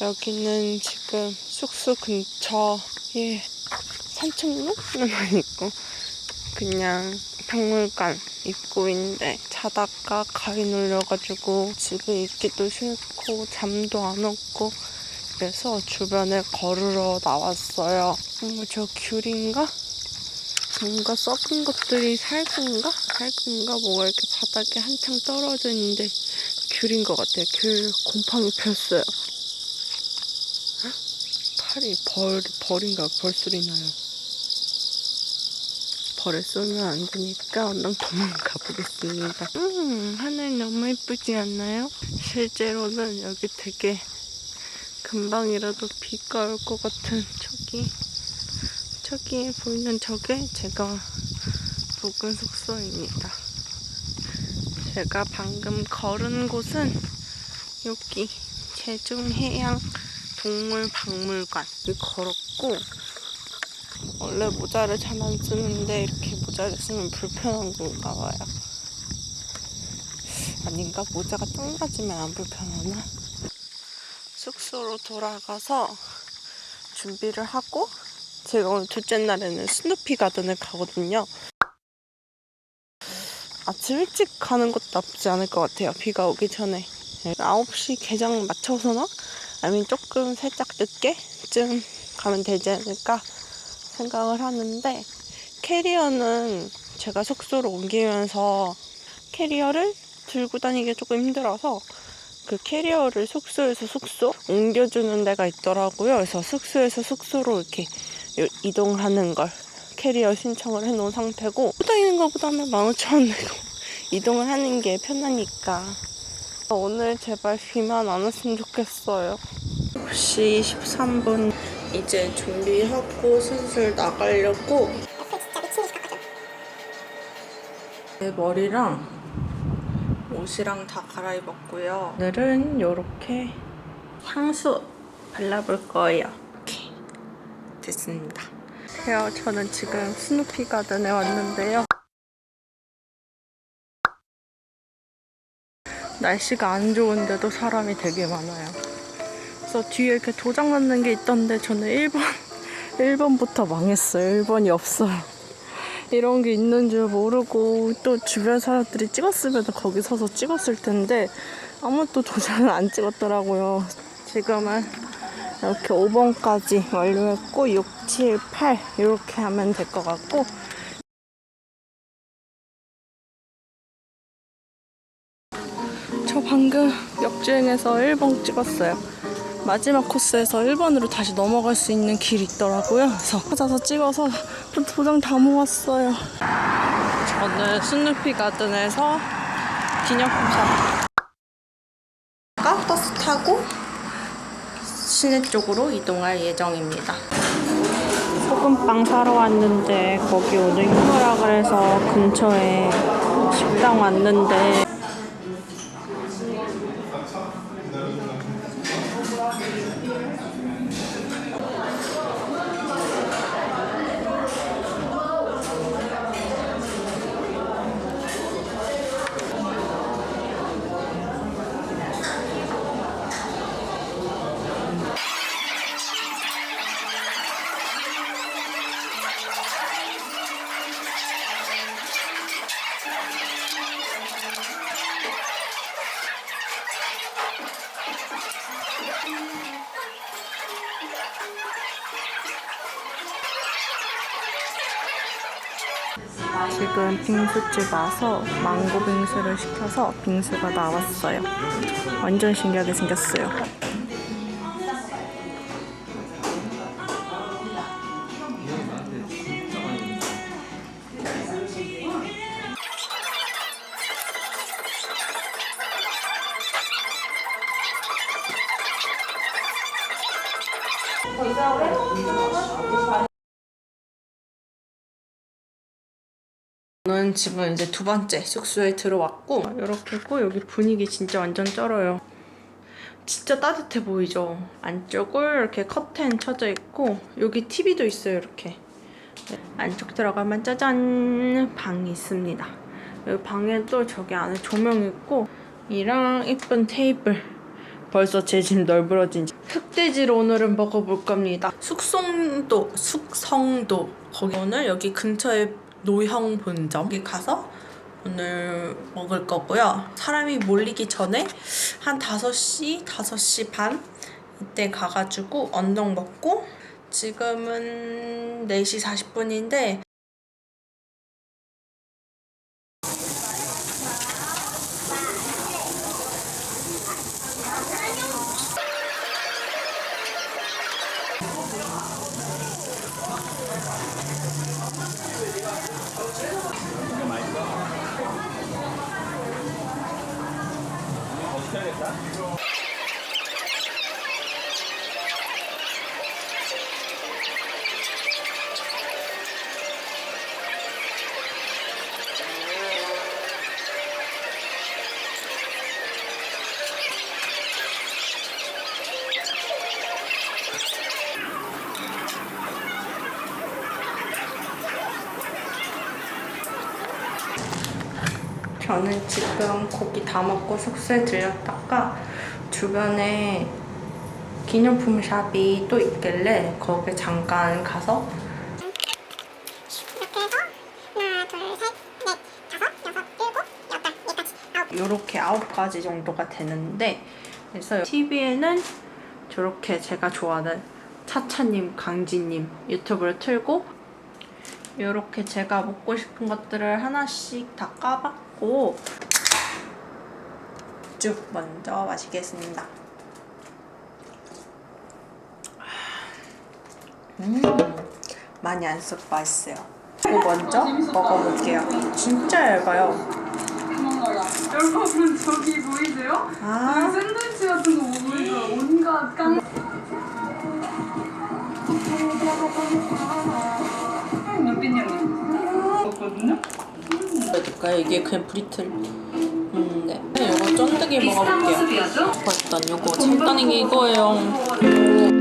여기는 지금 숙소 근처에 산책로는 아니고 그냥 박물관 입구인데 자다가 가위 눌려가지고 집에 있기도 싫고 잠도 안 오고 그래서 주변에 걸으러 나왔어요. 어머 저 귤인가? 뭔가 썩은 것들이 살구인가? 살구인가? 뭐가 이렇게 바닥에 한창 떨어져 있는데 귤인 것 같아요. 귤 곰팡이 폈어요. 헉? 팔이 벌, 벌인가? 벌소리 나요. 벌에 쏘면 안 되니까 얼른 도망가 보겠습니다. 음, 하늘 너무 예쁘지 않나요? 실제로는 여기 되게 금방이라도 비가 올 것 같은 저기 저기 보이는 저게 제가 묵은 숙소입니다. 제가 방금 걸은 곳은 여기 제중해양 동물박물관 걸었고 원래 모자를 잘 안 쓰는데 이렇게 모자를 쓰면 불편한 건가 봐요. 아닌가? 모자가 똥 맞으면 안 불편하나? 숙소로 돌아가서 준비를 하고 제가 오늘 둘째 날에는 스누피 가든을 가거든요. 아침 일찍 가는 것도 나쁘지 않을 것 같아요. 비가 오기 전에. 9시 개장 맞춰서나? 아니면 조금 살짝 늦게쯤 가면 되지 않을까 생각을 하는데 캐리어는 제가 숙소로 옮기면서 캐리어를 들고 다니기 조금 힘들어서 그 캐리어를 숙소에서 숙소 옮겨주는 데가 있더라고요. 그래서 숙소에서 숙소로 이렇게 요- 이동하는 걸 캐리어 신청을 해놓은 상태고 다니는 것보다는 15,000원 내고 이동을 하는 게 편하니까 오늘 제발 비만 안 왔으면 좋겠어요 9시 13분 이제 준비하고 슬슬 나가려고 내 머리랑 옷이랑 다 갈아입었고요 오늘은 이렇게 향수 발라볼 거예요 이렇게 됐습니다. 그래요. 저는 지금 스누피 가든에 왔는데요. 날씨가 안 좋은데도 사람이 되게 많아요. 그래서 뒤에 이렇게 도장 넣는 게 있던데 저는 1번, 1번부터 망했어요. 1번이 없어요. 이런 게 있는 줄 모르고 또 주변 사람들이 찍었으면 거기 서서 찍었을 텐데 아무도 도장을 안 찍었더라고요. 지금은 이렇게 5번까지 완료했고 6, 7, 8 이렇게 하면 될 것 같고 저 방금 역주행해서 1번 찍었어요. 마지막 코스에서 1번으로 다시 넘어갈 수 있는 길이 있더라고요. 그래서 찾아서 찍어서 또 도장 다 모았어요. 저는 스누피 가든에서 기념품 사 버스 타고 시내 쪽으로 이동할 예정입니다. 소금빵 사러 왔는데 거기 오늘 휴무라 그래서 근처에 식당 왔는데 지금 빙수집 와서 망고 빙수를 시켜서 빙수가 나왔어요. 완전 신기하게 생겼어요. 저는 지금 이제 두 번째 숙소에 들어왔고 이렇게고 여기 분위기 진짜 완전 쩔어요. 진짜 따뜻해 보이죠? 안쪽을 이렇게 커튼 쳐져 있고 여기 TV도 있어요 이렇게 네, 안쪽 들어가면 짜잔 방이 있습니다. 여기 방에도 저기 안에 조명 있고 이랑 예쁜 테이블 벌써 제 집 널브러진 집. 흑돼지를 오늘은 먹어볼 겁니다. 숙성도 숙성도 거기 오늘 여기 근처에 노형 본점 여기 가서 오늘 먹을 거고요. 사람이 몰리기 전에 한 5시, 5시 반 이때 가가지고 언덕 먹고 지금은 4시 40분인데 ¿verdad? 저는 지금 고기 다 먹고 숙소에 들렸다가 주변에 기념품 샵이 또 있길래 거기 잠깐 가서 이렇게 아홉 가지 정도가 되는데 그래서 TV에는 저렇게 제가 좋아하는 차차님, 강지님 유튜브를 틀고 이렇게 제가 먹고 싶은 것들을 하나씩 다 까 봤고 쭉 먼저 마시겠습니다. 음, 많이 안 썩 맛있어요. 이거 먼저 먹어볼게요. 진짜 얇아요. 아, 그러니까 이게 그냥 브리틀. 음, 네. 이거 쫀득이 먹어볼게요. 일단 요거 찰떡이 이거예요.